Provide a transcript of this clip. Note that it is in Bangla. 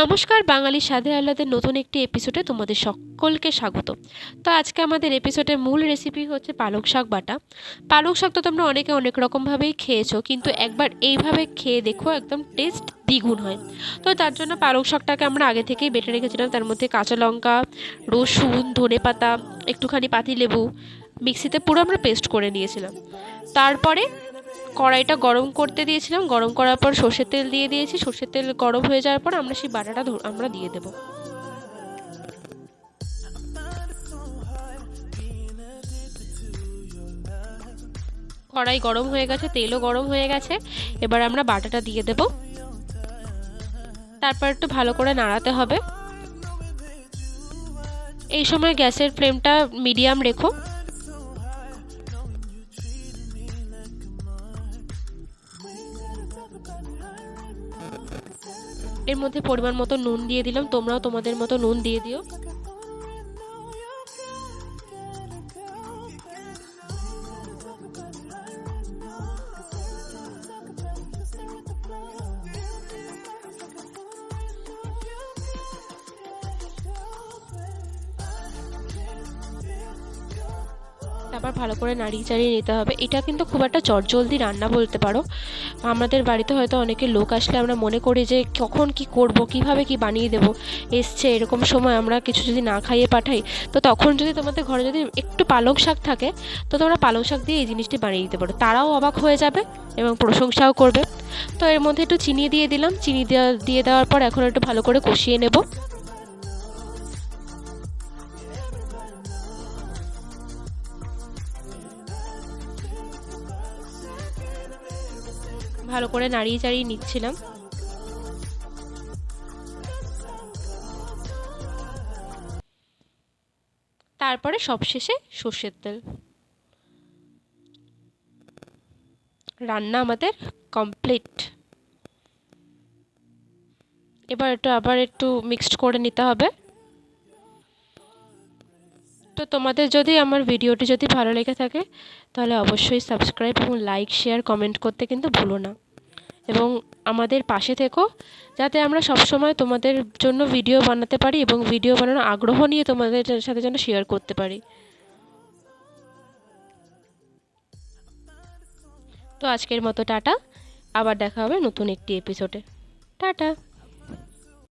নমস্কার, বাঙালি স্বাদে আহ্লাদের নতুন একটি এপিসোডে তোমাদের সকলকে স্বাগত। তো আজকে আমাদের এপিসোডের মূল রেসিপি হচ্ছে পালক শাক বাটা। পালং শাক তো তোমরা অনেকে অনেক রকমভাবেই খেয়েছো, কিন্তু একবার এইভাবে খেয়ে দেখো একদম টেস্ট দ্বিগুণ হয়। তো তার জন্য পালং শাকটাকে আমরা আগে থেকেই বেটে রেখেছিলাম। তার মধ্যে কাঁচা লঙ্কা, রসুন, ধনে পাতা, একটুখানি পাতি লেবু মিক্সিতে পুরো আমরা পেস্ট করে নিয়েছিলাম। তারপরে কড়াইটা গরম করতে দিয়েছিলাম। গরম করার পর সর্ষের তেল দিয়ে দিয়েছি। সর্ষের তেল গরম হয়ে যাওয়ার পর আমরা সেই বাটাটা আমরা দিয়ে দেবো। কড়াই গরম হয়ে গেছে, তেলও গরম হয়ে গেছে। এবার আমরা বাটাটা দিয়ে দেব। তারপর একটু ভালো করে নাড়াতে হবে। এই সময় গ্যাসের ফ্লেমটা মিডিয়াম রেখো। এর মধ্যে পরিমাণ মতো নুন দিয়ে দিলাম তোমরাও তোমাদের মতো নুন দিয়ে দিও। তারপর ভালো করে নাড়িয়ে চাড়িয়ে নিতে হবে। এটা কিন্তু খুব একটা চটজলদি রান্না বলতে পারো। আমাদের বাড়িতে হয়তো অনেকে লোক আসলে আমরা মনে করি যে, কখন কি করব? কীভাবে কি বানিয়ে দেব? এসছে, এরকম সময় আমরা কিছু যদি না খাইয়ে পাঠাই, তো তখন যদি তোমাদের ঘরে যদি একটু পালং শাক থাকে, তো তোমরা পালং শাক দিয়ে এই জিনিসটি বানিয়ে দিতে পারো। তারাও অবাক হয়ে যাবে এবং প্রশংসাও করবে। তো এর মধ্যে একটু চিনি দিয়ে দিলাম। চিনি দিয়ে দেওয়ার পর এখন একটু ভালো করে কষিয়ে নেব। ভালো করে নাড়িয়ে চাড়িয়ে নিচ্ছিলাম। তারপরে সবশেষে সর্ষের তেল। রান্না আমাদের কমপ্লিট এবার একটু আবার একটু মিক্সড করে নিতে হবে। তো তোমাদের যদি আমার ভিডিওটি যদি ভালো লেগে থাকে, তাহলে অবশ্যই সাবস্ক্রাইব এবং লাইক শেয়ার কমেন্ট করতে কিন্তু ভুলো না। এবং আমাদের পাশে থেকো, যাতে আমরা সবসময় তোমাদের জন্য ভিডিও বানাতে পারি এবং ভিডিও বানানোর আগ্রহ নিয়ে তোমাদের সাথে যেন শেয়ার করতে পারি। তো আজকের মতো টাটা, আবার দেখা হবে নতুন একটি এপিসোডে টাটা!